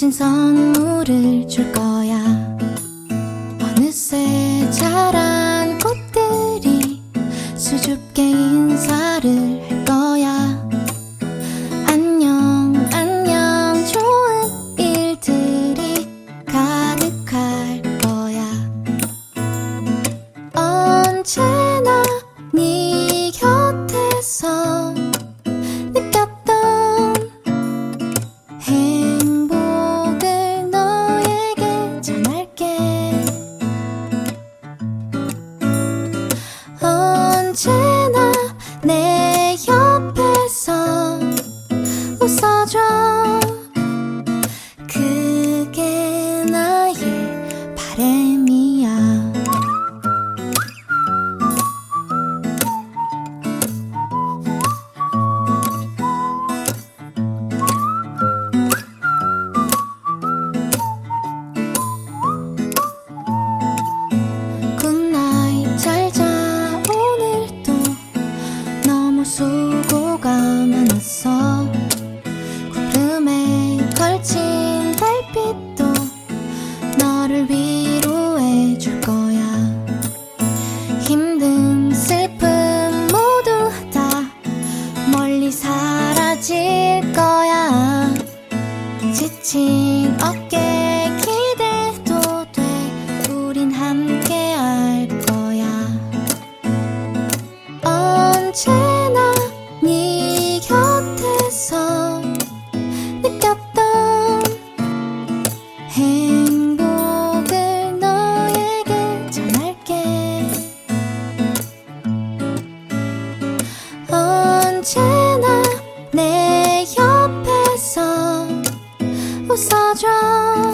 멋진 선물을 줄 거야. 어느새 자란 꽃들이 수줍게 인사를 할 거야. 너를 위로해 줄 거야. 힘든 슬픔 모두 다 멀리 사라질 거야. 지친 어깨 기대도 돼. 우린 함께 할 거야. 언제 언제나 내 옆에서 웃어줘.